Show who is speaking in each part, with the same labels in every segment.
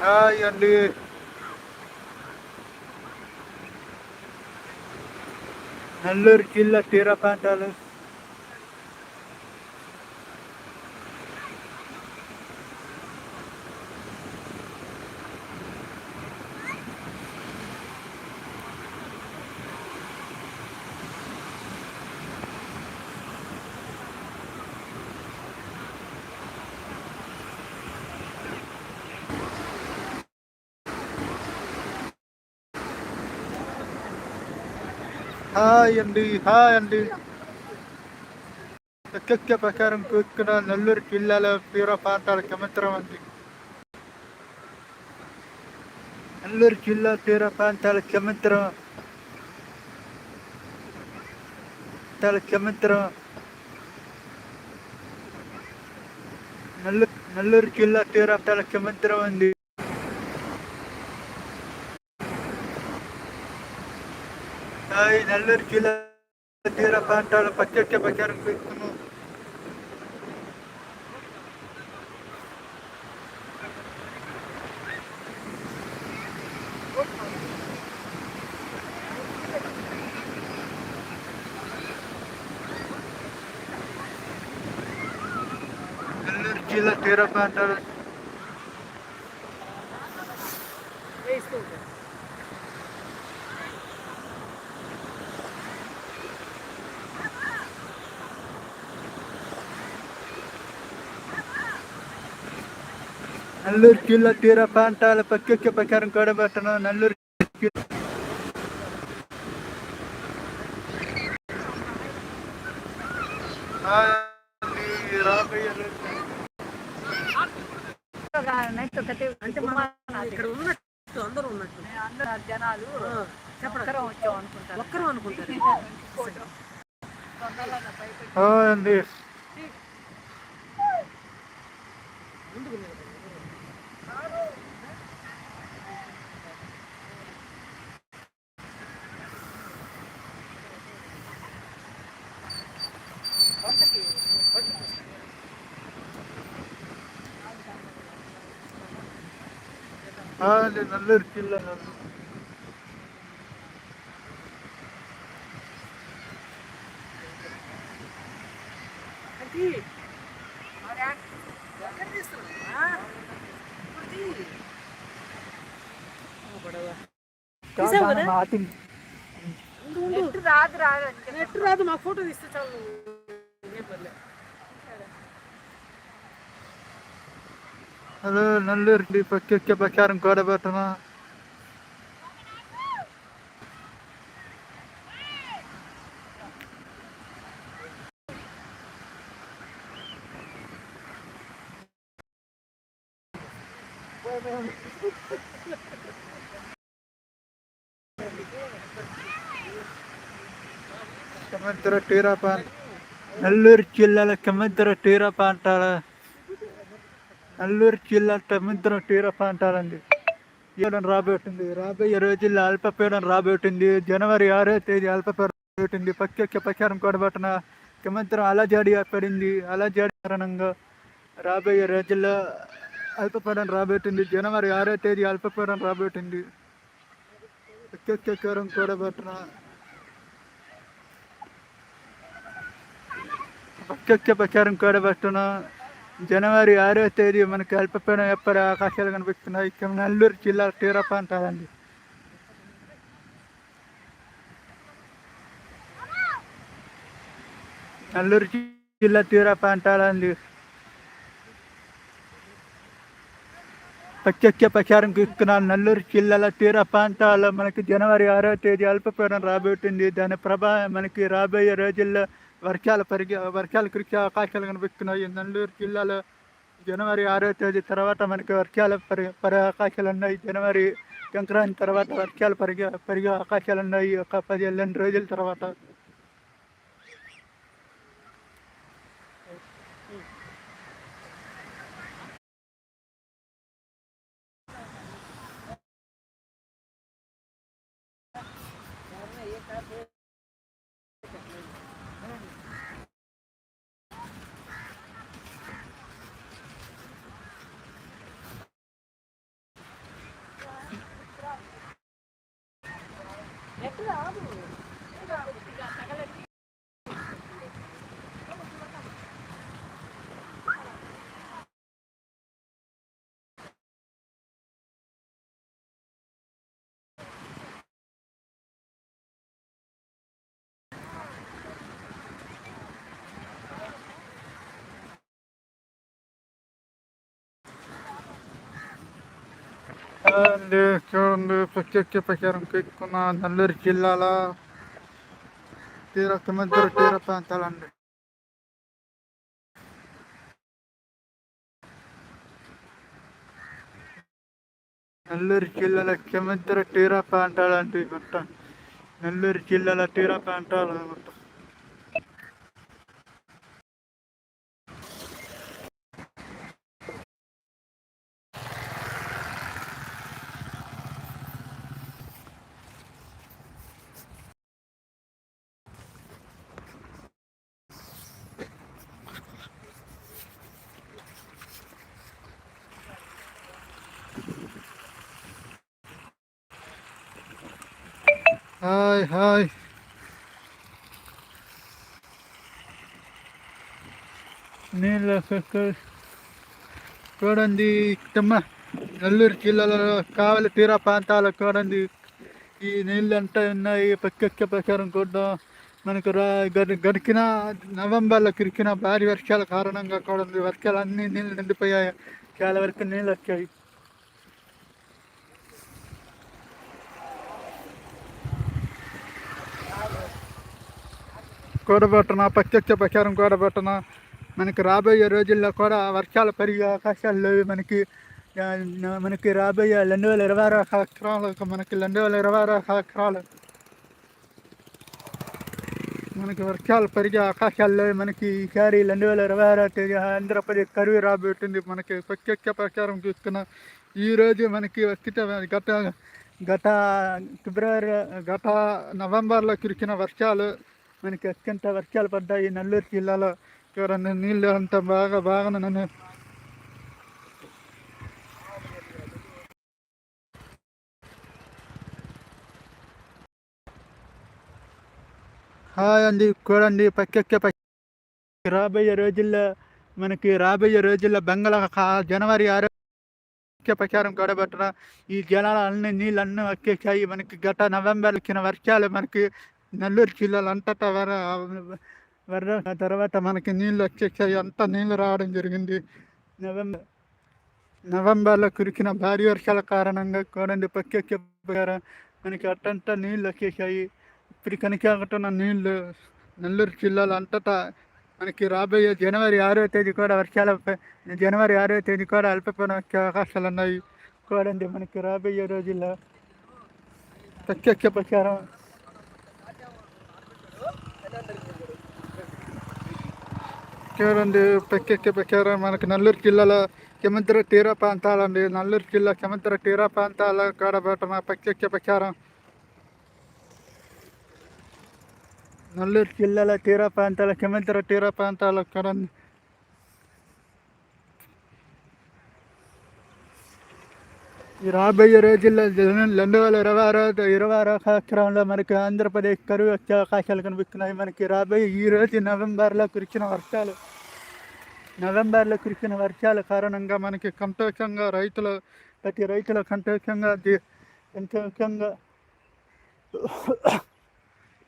Speaker 1: Hi అండి నెల్లూరు జిల్లా తీర ప్రాంతాలు హాయ్ అండి హాయ్ అండి లెక్క ప్రకారం కూర్చున్న నెల్లూరు జిల్లాలో తీర ప్రాంతాల సముద్రం ఉంది నెల్లూరు జిల్లా తీర ప్రాంతాల సముద్రం ప్రాంతాల సముద్రం నెల్లూరు నెల్లూరు జిల్లా తీర ప్రాంతాల సముద్రం ఉంది ఈ నెల్లూరు జిల్లా తీర ప్రాంతాల ప్రత్యక్ష ప్రచారం చేస్తున్నాం. నెల్లూరు జిల్లా తీర ప్రాంతాల నెల్లూరు జిల్లా తీర ప్రాంతాల ప్రత్యక్ష ప్రచారం కూడబెట్టను. నెల్లూరు
Speaker 2: అందరూ ఉన్నట్టు
Speaker 3: అందరూ జనాలు
Speaker 2: చెప్పండి
Speaker 3: వచ్చాం అనుకుంటారు
Speaker 2: ఒక్కరు అనుకుంటారు ఉండు, ఉండు.
Speaker 3: నెట్ రాదు రాదు.
Speaker 2: నెట్ రాదు మా ఫోటో తీస్తే చాలు ఏం పర్లే
Speaker 1: హలో నెల్లూరు జిల్లా ప్రత్యక్ష ప్రచారం కూడబెట్టను సముద్ర తీర ప్రాంత నెల్లూరు జిల్లాల సముద్ర తీర అల్లూరు జిల్లా సముద్రం తీర ప్రాంతాలండి. ఇవ్వడం రాబోతుంది. రాబోయే రోజుల్లో అల్పపీడనం రాబోతుంది. జనవరి ఆరో తేదీ అల్పపీడనం రాబోతుంది. ప్రత్యక్ష ప్రచారం కూడబట్టిన సముద్రం అలజడి ఏర్పడింది అలజడి కారణంగా రాబోయే రోజుల్లో అల్పపీడనం రాబోతుంది. జనవరి ఆరో తేదీ అల్పపీడనం రాబోతుంది. ప్రత్యక్ష ప్రచారం కూడబట్టిన ప్రత్యక్ష ప్రచారం కూడబెట్టున జనవరి ఆరో తేదీ మనకి అల్పపీడం ఎప్పటి ఆకాశాలు కనిపిస్తున్నాయి. ఇక్కడ నెల్లూరు జిల్లా తీర ప్రాంతాలండి. నెల్లూరు జిల్లా తీర ప్రాంతాలండి. ప్రత్యక్ష ప్రచారం ఇస్తున్నాను నెల్లూరు జిల్లాల తీర ప్రాంతాల్లో మనకి జనవరి ఆరో తేదీ అల్పపీడనం రాబోతుంది. దాని ప్రభావం మనకి రాబోయే రోజుల్లో వర్షాలు పరిగి వర్షాలు కురిసే అవకాశాలు కనిపిస్తున్నాయి నెల్లూరు జిల్లాలో జనవరి ఆరో తేదీ తర్వాత మనకి వర్షాలు పరి పడే అవకాశాలు ఉన్నాయి జనవరి సంక్రాంతి తర్వాత వర్షాలు పరిగే పెరిగే అవకాశాలు ఉన్నాయి ఒక పదిహేను రోజుల తర్వాత చూడండి ప్రత్యక్ష ప్రచారం ఎక్కున్న నెల్లూరు జిల్లాల తీర సముద్ర తీర ప్రాంతాలండి నెల్లూరు జిల్లాల సముద్ర తీర ప్రాంతాలండి మొత్తం నెల్లూరు జిల్లాల తీర ప్రాంతాలు మొత్తం హాయ్ హాయ్. నీళ్ళ చూడండి. ఇక్కడమ్మ నెల్లూరు జిల్లాలో కావలి తీర ప్రాంతాలు చూడండి. ఈ నీళ్ళు అంతా ఉన్నాయి. ప్రత్యక్ష ప్రచారం కూడా మనకు రా గడి- గడిచిన నవంబర్లో కురికిన భారీ వర్షాల కారణంగా కూడా వర్షాలు అన్నీ నీళ్ళు నిండిపోయాయి. చాలా వరకు నీళ్ళు వచ్చాయి. కూడబెట్టన ప్రత్యక్ష ప్రచారం కూడబెట్టన మనకి రాబోయే రోజుల్లో కూడా వర్షాలు పెరిగే అవకాశాలు లేవు. మనకి మనకి రాబోయే రెండు వేల ఇరవై ఆరు సంవత్సరాలు మనకి రెండు వేల ఇరవై ఆరు సంవత్సరాలు మనకి వర్షాలు పెరిగే అవకాశాలు లేవు. మనకి ఈసారి రెండు వేల ఇరవై ఆరో తేదీ ఆంధ్రప్రదేశ్ కరువు రాబోతుంది. మనకి ప్రత్యక్ష ప్రచారం చూసుకున్న ఈరోజు మనకి వచ్చిన గత గత ఫిబ్రవరి గత నవంబర్లో కురిసిన వర్షాలు మనకి అత్యంత వర్షాలు పడ్డాయి. నెల్లూరు జిల్లాలో చూడండి నీళ్ళు అంత బాగా బాగా నన్ను హాయ్ అండి చూడండి ప్రత్యక్ష పక్క రాబోయే రోజుల్లో మనకి రాబోయే రోజుల్లో బెంగళ జనవరి ఆరో ప్రచారం కూడబెట్టిన ఈ జలాల అన్ని నీళ్ళు అన్నీ వచ్చేసాయి మనకి గత నవంబర్ వచ్చిన వర్షాలు మనకి నెల్లూరు జిల్లాలో అంతటా వర వర తర్వాత మనకి నీళ్ళు వచ్చేసాయి. అంతా నీళ్ళు రావడం జరిగింది. నవంబర్ నవంబర్లో కురికిన భారీ వర్షాల కారణంగా కోడండి ప్రత్యక్ష ప్రకారం మనకి అట్టంతా నీళ్ళు వచ్చేసాయి. ఇప్పుడు కనికాకటున్న నీళ్ళు నెల్లూరు జిల్లాలో అంతటా మనకి రాబోయే జనవరి ఆరో తేదీ కూడా వర్షాల జనవరి ఆరో తేదీ కూడా అల్పపీడనం వచ్చే అవకాశాలు ఉన్నాయి. కోడండి మనకి రాబోయే రోజుల్లో ప్రత్యక్ష ప్రచారం చూడండి ప్రత్యక్ష ప్రచారం మనకి నెల్లూరు జిల్లాలో సముద్ర తీర ప్రాంతాలండి నెల్లూరు జిల్లా సముద్ర తీర ప్రాంతాల కూడబెట్టిన ప్రత్యక్ష ప్రచారం నెల్లూరు జిల్లాల తీర ప్రాంతాల సముద్ర తీర ప్రాంతాల కూడా ఈ రాబోయే రోజుల్లో జన- రెండు వేల ఇరవై ఆరో ఇరవై ఆరో సంవత్సరంలో మనకి ఆంధ్రప్రదేశ్ కరువు వచ్చే అవకాశాలు కనిపిస్తున్నాయి. మనకి రాబోయే ఈ రోజు నవంబర్లో కురిసిన వర్షాలు నవంబర్లో కురిసిన వర్షాల కారణంగా మనకి సంతోషంగా రైతులు ప్రతి రైతుల సంతోషంగా సంతోషంగా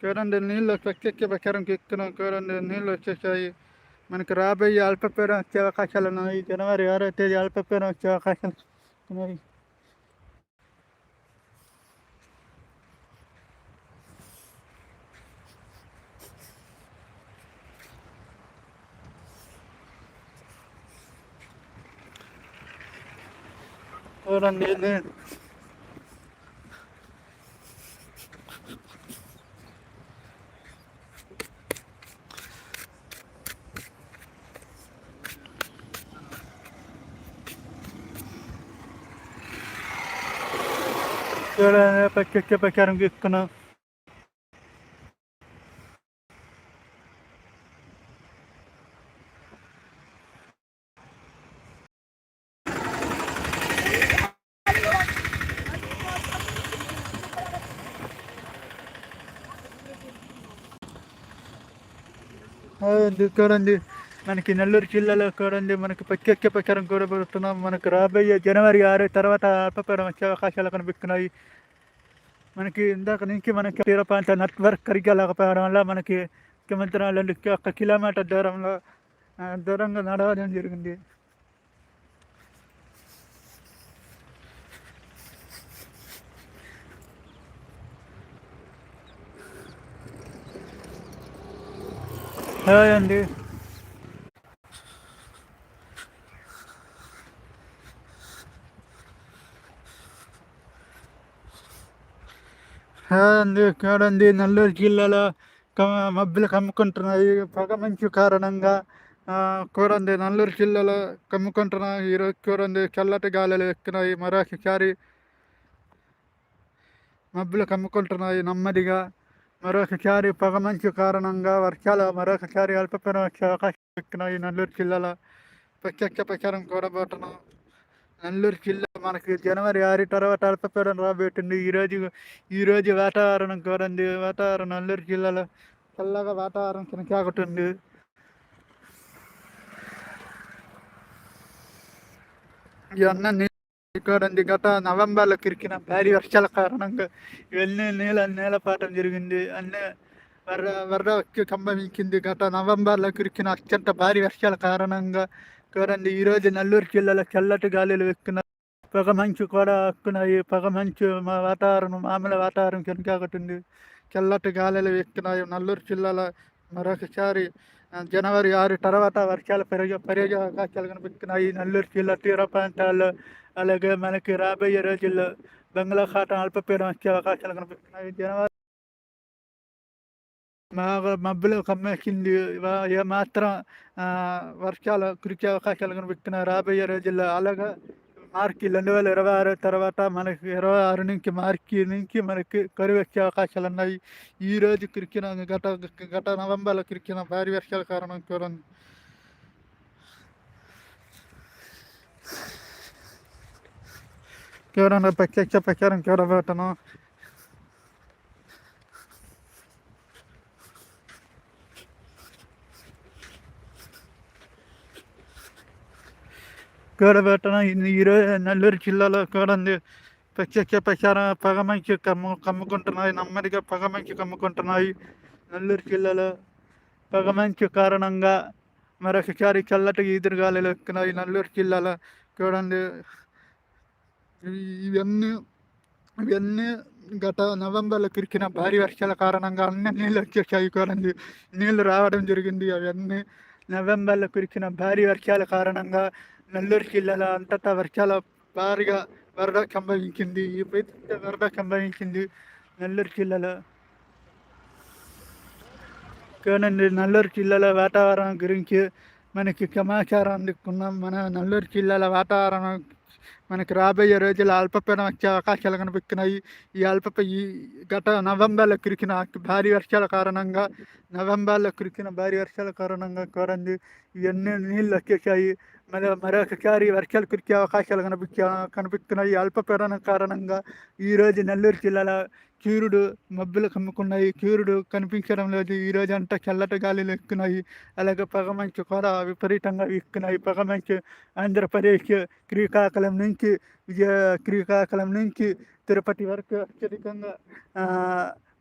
Speaker 1: చూడండి నీళ్ళు ప్రత్యక్ష ప్రచారం ఎక్కుతున్నాం చూడండి నీళ్ళు వచ్చేసాయి. మనకి రాబోయే అల్పపీడనం వచ్చే అవకాశాలు ఉన్నాయి. జనవరి ఆరో తేదీ అల్పపీడనం వచ్చే అవకాశాలు ఉన్నాయి. చూడండి నీ- చూడండి ప్రత్యక్ష ప్రచారం తీసుకున్నాం అవునండి, మనకి నెల్లూరు జిల్లాలో చూడండి మనకి ప్రత్యక్ష ప్రచారం కూడా పెడుతున్నాం మనకు రాబోయే జనవరి ఆరు తర్వాత అల్పపీడం వచ్చే అవకాశాలు కనిపిస్తున్నాయి. మనకి ఇందాక నుంచి మనకి తీర ప్రాంత నెట్వర్క్ కరిగా లేకపోవడం వల్ల మనకి ముఖ్యమంత్రి రెండు ఒక కిలోమీటర్ దూరంలో దూరంగా నడవడం జరిగింది. హాయ్ అండి. హాయ్ అండి చూడండి నెల్లూరు జిల్లాలో మబ్బులు కమ్ముకుంటున్నాయి. పొగ మంచు కారణంగా కూరంది నెల్లూరు జిల్లాలో కమ్ముకుంటున్నాయి. ఈరోజు కూరంది చల్లటి గాలులు ఎక్కున్నాయి మరొకసారి మబ్బులు కమ్ముకుంటున్నాయి. నెమ్మదిగా మరొకసారి పొగ మంచు కారణంగా వర్షాలు మరొకసారి అల్పపీడనం వచ్చే అవకాశం ఎక్కున్నాయి నెల్లూరు జిల్లాలో ప్రత్యక్ష ప్రచారం కూడబోతున్నాం నెల్లూరు జిల్లా మనకి జనవరి ఆరు తర్వాత అల్పపీడనం రాబోతుంది. ఈరోజు ఈరోజు వాతావరణం చూడండి వాతావరణం నెల్లూరు జిల్లాలో చల్లగా వాతావరణం కొనసాగుతుంది. ఇవన్నీ చూడండి గత నవంబర్లో కురికిన భారీ వర్షాల కారణంగా ఇవన్నీ నీళ్ళ నేలపాటం జరిగింది. అన్నీ వరద వరద వచ్చి సంభవించింది గత నవంబర్లో కురికిన అత్యంత భారీ వర్షాల కారణంగా చూడండి ఈరోజు నెల్లూరు జిల్లాలో చల్లటి గాలులు ఎక్కున్నాయి పొగ మంచు కూడా ఎక్కున్నాయి పొగ మంచు మా వాతావరణం మామూలు వాతావరణం కనుకాగుతుంది చల్లటి గాలులు ఎక్కున్నాయి నెల్లూరు జిల్లాలో మరొకసారి జనవరి ఆరు తర్వాత వర్షాలు పెరిగే పెరిగే అవకాశాలు కనిపిస్తున్నాయి. నెల్లూరు జిల్లా తీర ప్రాంతాల్లో అలాగే మనకి రాబోయే రోజుల్లో బంగాళాఖాతం అల్పపీడనం వచ్చే అవకాశాలు కనిపిస్తున్నాయి జనవరి బాగా మబ్బులు కమ్మేసింది వా- ఏమాత్రం ఆ, వర్షాలు కురిసే అవకాశాలు కనిపిస్తున్నాయి రాబోయే రోజుల్లో అలాగే మార్చి రెండు వేల ఇరవై ఆరు తర్వాత మనకి ఇరవై ఆరు నుంచి మార్చి నుంచి మనకి కరువు వచ్చే అవకాశాలు ఉన్నాయి ఈ రోజు కురికిన గత గత నవంబర్లో కురికిన భారీ వర్షాల కారణం చూడండి చూడండి ప్రత్యక్ష ప్రచారం చూడబోతున్నాం చూడబోతున్నాం ఈరోజు నెల్లూరు జిల్లాలో చూడండి ప్రత్యక్ష ప్రచారం పగమంచి కమ్ము కమ్ముకుంటున్నాయి నెమ్మదిగా పగమంచి కమ్ముకుంటున్నాయి నెల్లూరు జిల్లాలో పగమంచు కారణంగా మరొకసారి చల్లటి ఈదురుగాలులు ఎక్కున్నాయి నెల్లూరు జిల్లాలో చూడండి ఇవన్నీ ఇవన్నీ గత నవంబర్లో కురికిన భారీ వర్షాల కారణంగా అన్ని నీళ్ళు వచ్చేసాయి చూడండి నీళ్ళు రావడం జరిగింది అవన్నీ నవంబర్లో కురిసిన భారీ వర్షాల కారణంగా నెల్లూరు జిల్లాలో అంతటా వర్షాల భారీగా వరద సంభవించింది ఈ వరద సంభవించింది నెల్లూరు జిల్లాలో కానండి నెల్లూరు జిల్లాలో వాతావరణం గురించి మనకి సమాచారం అందుకున్నాం మన నెల్లూరు జిల్లాల వాతావరణం మనకి రాబోయే రోజులు అల్పపీడనం వచ్చే అవకాశాలు కనిపిస్తున్నాయి. ఈ అల్పప ఈ గత నవంబర్లో కురికిన భారీ వర్షాల కారణంగా నవంబర్లో కురికిన భారీ వర్షాల కారణంగా చూడండి ఇవన్నీ నీళ్ళు వచ్చేసాయి మరి మరొకసారి వర్షాలు కురికే అవకాశాలు కనిపించ కనిపిస్తున్నాయి. అల్పపీడనం కారణంగా ఈరోజు నెల్లూరు జిల్లాలో క్యూరుడు మబ్బులు కమ్ముకున్నాయి. క్యూరుడు కనిపించడం లేదు. ఈ అంతా చల్లటి గాలులు ఎక్కున్నాయి అలాగే పొగమంచు కూడా విపరీతంగా ఎక్కున్నాయి పొగమంచు ఆంధ్రప్రదేశ్ శ్రీకాకుళం నుంచి విజయ శ్రీకాకుళం నుంచి తిరుపతి వరకు అత్యధికంగా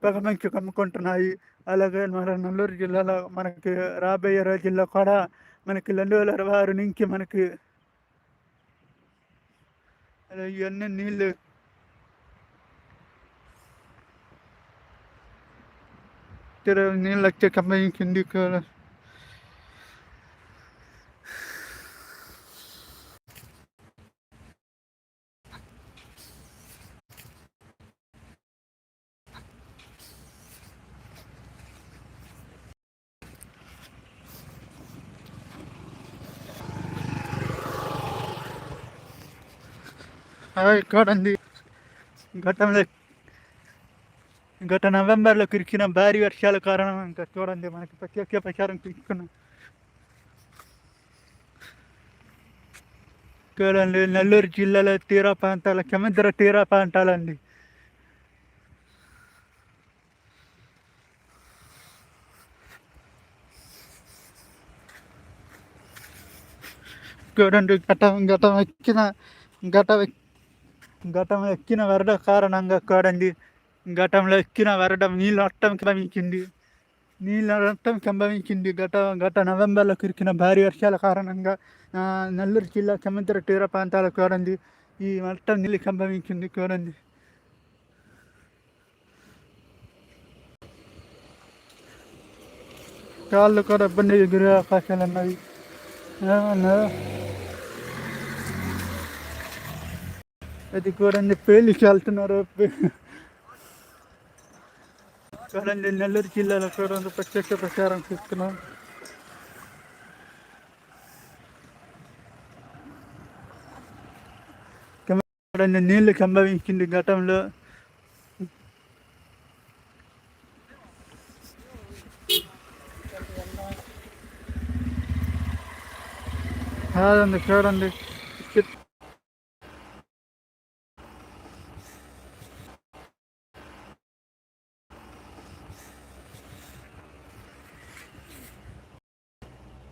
Speaker 1: పొగమంచు కమ్ముకుంటున్నాయి. అలాగే మన నెల్లూరు జిల్లాలో మనకి రాబోయే రోజుల్లో కూడా మనకి రెండు వేల ఇరవై ఆరు నుంచి మనకి ఇవన్నీ నీళ్ళు తిరు- నీళ్ళు వచ్చే సంబంధించింది కూడా హాయ్ చూడండి గతంలో గత నవంబర్లో కురిసిన భారీ వర్షాల కారణం ఇంకా చూడండి మనకి ప్రత్యక్ష ప్రచారం తీసుకున్నాం చూడండి నెల్లూరు జిల్లాలో తీర ప్రాంతాల సముద్ర తీర ప్రాంతాలండి. చూడండి గతం గతం ఎక్కిన గత గతం ఎక్కిన వరద కారణంగా చూడండి ఘటంలో ఎక్కిన వరడం నీళ్ళు అట్టం క్రమించింది నీళ్ళ రక్తం సంభవించింది గత గత నవంబర్లో కురికిన భారీ వర్షాల కారణంగా నెల్లూరు జిల్లా సముద్ర తీర ప్రాంతాల కోరంది ఈ అట్టం నీళ్ళు సంభవించింది కోరంది కాళ్ళు కూడా ఇబ్బంది ఎగిరే అవకాశాలు ఉన్నాయి అది కూడా పేలికి వెళ్తున్నారు చూడండి నెల్లూరు జిల్లాలో చూడండి ప్రత్యక్ష ప్రచారం చేస్తున్నాం. చూడండి నీళ్ళు సంభవించింది గతంలో. కాదండి చూడండి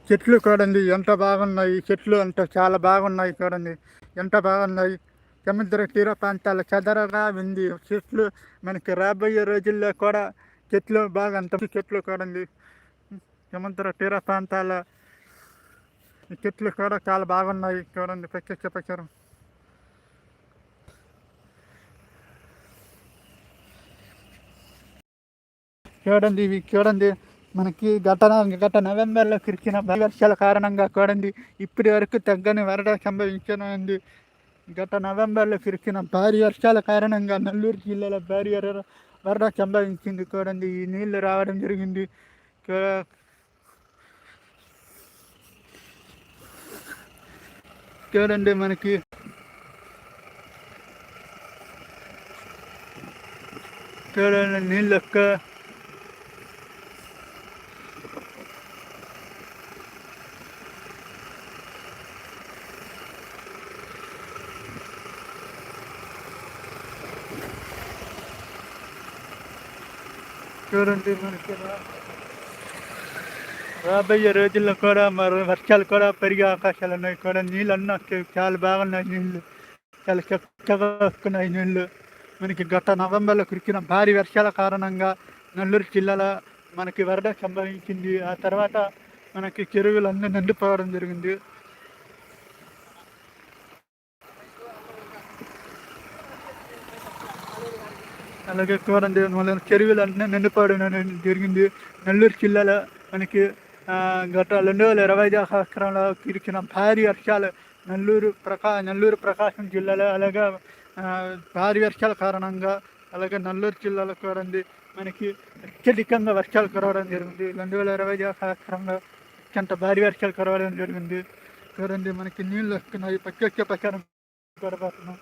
Speaker 1: చెట్లు చూడండి ఎంత బాగున్నాయి చెట్లు అంత చాలా బాగున్నాయి చూడండి ఎంత బాగున్నాయి? సముద్ర తీర ప్రాంతాల చదరగా ఉంది. చెట్లు మనకి రాబోయే రోజుల్లో కూడా చెట్లు బాగా అంత చెట్లు చూడండి సముద్ర తీర ప్రాంతాల ఈ చెట్లు కూడా చాలా బాగున్నాయి చూడండి ప్రత్యక్ష ప్రచారం. చూడండి ఇవి చూడండి మనకి గత గత నవంబర్లో కురిసిన భారీ వర్షాల కారణంగా చూడండి ఇప్పటి వరకు తగ్గని వరద సంభవించనుంది. గత నవంబర్లో కురిసిన భారీ వర్షాల కారణంగా నెల్లూరు జిల్లాలో భారీ వర- వరద సంభవించింది చూడండి ఈ నీళ్ళు రావడం జరిగింది. చూడండి మనకి చూడండి నీళ్ళు చూడండి మనకి రాబోయే రోజుల్లో కూడా మరి వర్షాలు కూడా పెరిగే అవకాశాలు ఉన్నాయి కూడా. నీళ్ళు అన్నా చాలా బాగున్నాయి నీళ్ళు. చాలా చక్కగా వస్తున్నాయి నీళ్ళు. మనకి గత నవంబర్లో కురిసిన భారీ వర్షాల కారణంగా నెల్లూరు జిల్లాలో మనకి వరద సంభవించింది. ఆ తర్వాత మనకి చెరువులు అన్నీ నిండిపోవడం జరిగింది. అలాగే చూడండి మన చెరువులు అంటే నిండిపోవడం జరిగింది నెల్లూరు జిల్లాలో మనకి గత రెండు వేల ఇరవై ఐదు సంవత్సరంలో కురిసిన భారీ వర్షాలు నెల్లూరు ప్రకా నెల్లూరు ప్రకాశం జిల్లాలో అలాగే భారీ వర్షాల కారణంగా అలాగే నెల్లూరు జిల్లాలో చూడండి మనకి అత్యధికంగా వర్షాలు కురవడం జరిగింది. రెండు వేల ఇరవై ఐదు సంవత్సరంలో అత్యంత భారీ వర్షాలు కురవడం జరిగింది. చూడండి మనకి నీళ్ళు వస్తున్నాయి. ప్రత్యక్ష ప్రచారం గడపడుతున్నాం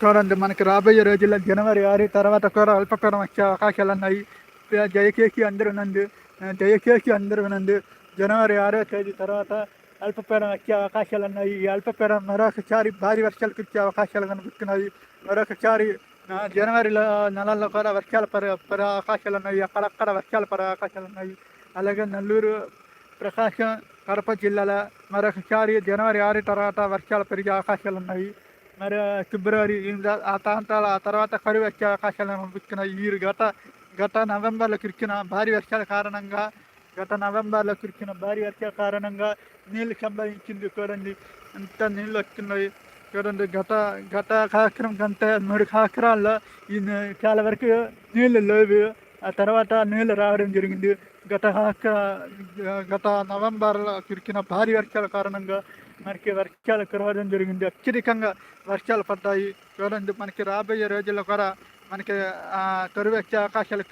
Speaker 1: చూడండి మనకి రాబోయే రోజుల్లో జనవరి ఆరు తర్వాత కూడా అల్పకరం వచ్చే అవకాశాలు ఉన్నాయి. దయచేసి అందరూ నందు దయచేసి అందరూ నందు జనవరి ఆరో తేదీ తర్వాత అల్పపీడనం వచ్చే అవకాశాలు ఉన్నాయి. ఈ అల్పపీడనం మరొకసారి భారీ వర్షాలు కురిచే అవకాశాలు కనిపిస్తున్నాయి మరొకసారి జనవరిలో నెలల్లో కూడా వర్షాలు పడే పడే అవకాశాలు ఉన్నాయి. అక్కడక్కడ వర్షాలు పడే అవకాశాలు ఉన్నాయి. అలాగే నెల్లూరు ప్రకాశం కడప జిల్లాలో మరొకసారి జనవరి ఆరు తర్వాత వర్షాలు పెరిగే అవకాశాలు ఉన్నాయి. మరి ఫిబ్రవరి ఆ ప్రాంతాల ఆ తర్వాత కరువు వచ్చే అవకాశాలు కనిపిస్తున్నాయి ఈ గత గత నవంబర్లో కురిచిన భారీ వర్షాల కారణంగా గత నవంబర్లో కురిచిన భారీ వర్షాల కారణంగా నీళ్ళు సంభవించింది చూడండి. ఎంత నీళ్ళు వస్తున్నాయి చూడండి. గత గత సంవత్సరం కంటే మూడు సంవత్సరాల్లో ఈ చాలా వరకు నీళ్ళు లేవు. ఆ తర్వాత నీళ్ళు రావడం జరిగింది. గత గత నవంబర్లో కురికిన భారీ వర్షాల కారణంగా మనకి వర్షాలు కురవడం జరిగింది. అత్యధికంగా వర్షాలు పడ్డాయి. చూడండి మనకి రాబోయే రోజుల్లో కూడా మనకి ఆ, అవకాశాలు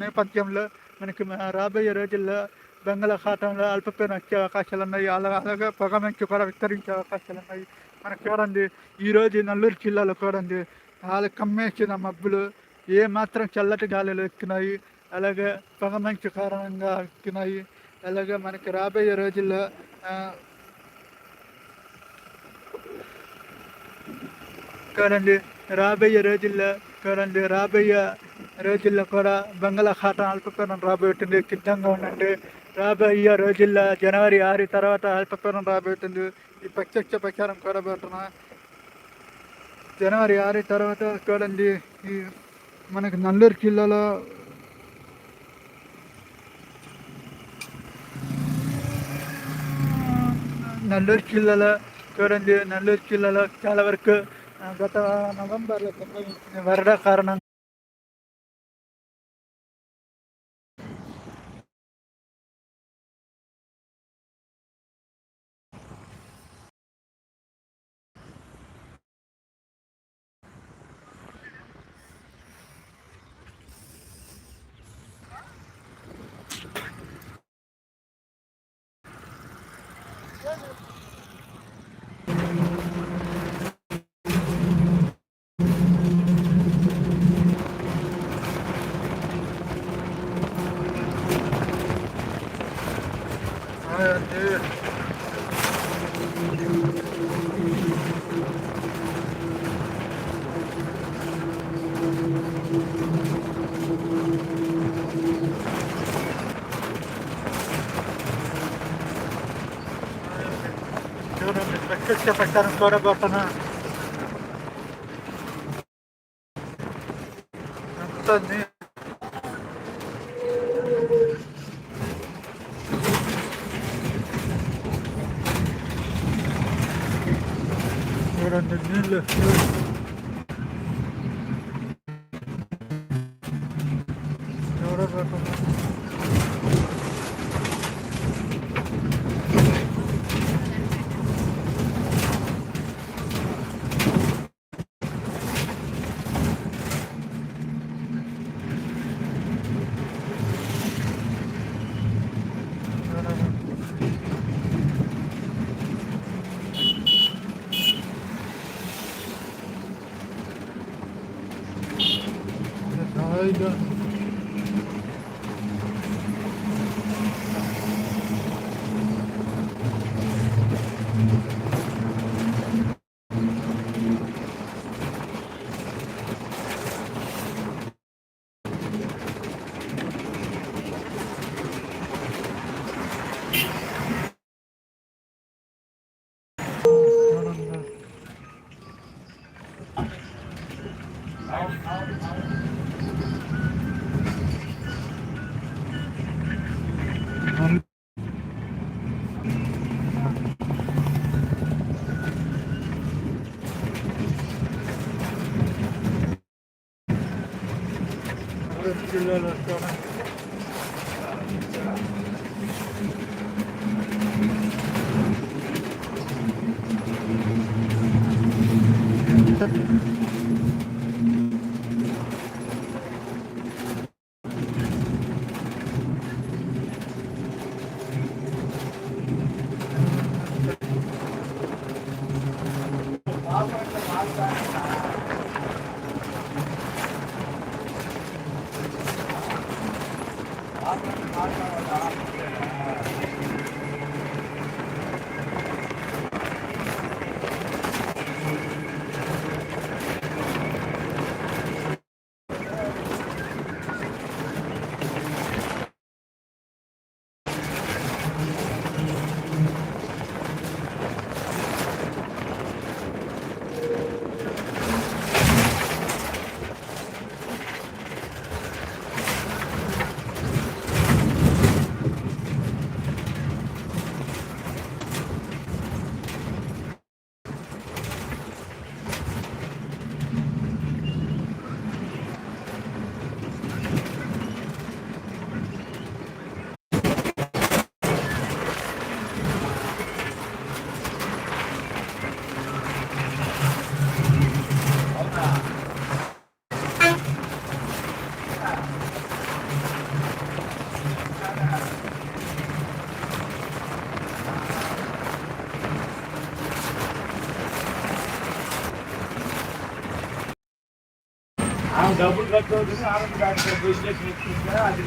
Speaker 1: నేపథ్యంలో మనకి రాబోయే రోజుల్లో బంగాళాఖాతంలో అల్పపీడనం వచ్చే అవకాశాలు ఉన్నాయి. అలా అలాగే పొగ మంచి కూడా విస్తరించే అవకాశాలు ఉన్నాయి. మనకి చూడండి ఈరోజు నెల్లూరు జిల్లాలో చూడండి వాళ్ళు కమ్మేసిన మబ్బులు ఏ మాత్రం చల్లటి గాలిలో ఎక్కినాయి. అలాగే పొగ మంచు కారణంగా ఎక్కినాయి. అలాగే మనకి రాబోయే రోజుల్లో చూడండి రాబోయే రోజుల్లో చూడండి రాబోయే రోజుల్లో కూడా బంగాళాఖాతం అల్పపీడనం రాబోతుంది సిద్ధంగా ఉండండి. రాబోయే రోజుల్లో జనవరి ఆరు తర్వాత అల్పపీడనం రాబోతుంది. ఈ ప్రత్యక్ష ప్రచారం కూడబోతున్నా జనవరి ఆరు తర్వాత చూడండి. ఈ మనకి నల్లూరు జిల్లాలో నెల్లూరు జిల్లాలో చూడండి. నెల్లూరు జిల్లాలో చాలా వరకు గత నవంబర్లో సంభవించిన వరద కారణంగా అదే చూడండి ప్రత్యక్ష ప్రచారం చూడబోతున్నా అంతుంది చూడండి జిల్లాలో చూడండి
Speaker 4: ఆమె డబ్బులు కట్టవుతుంది ఆమె దాంట్లో బిజినెస్ ఇస్తుందా అది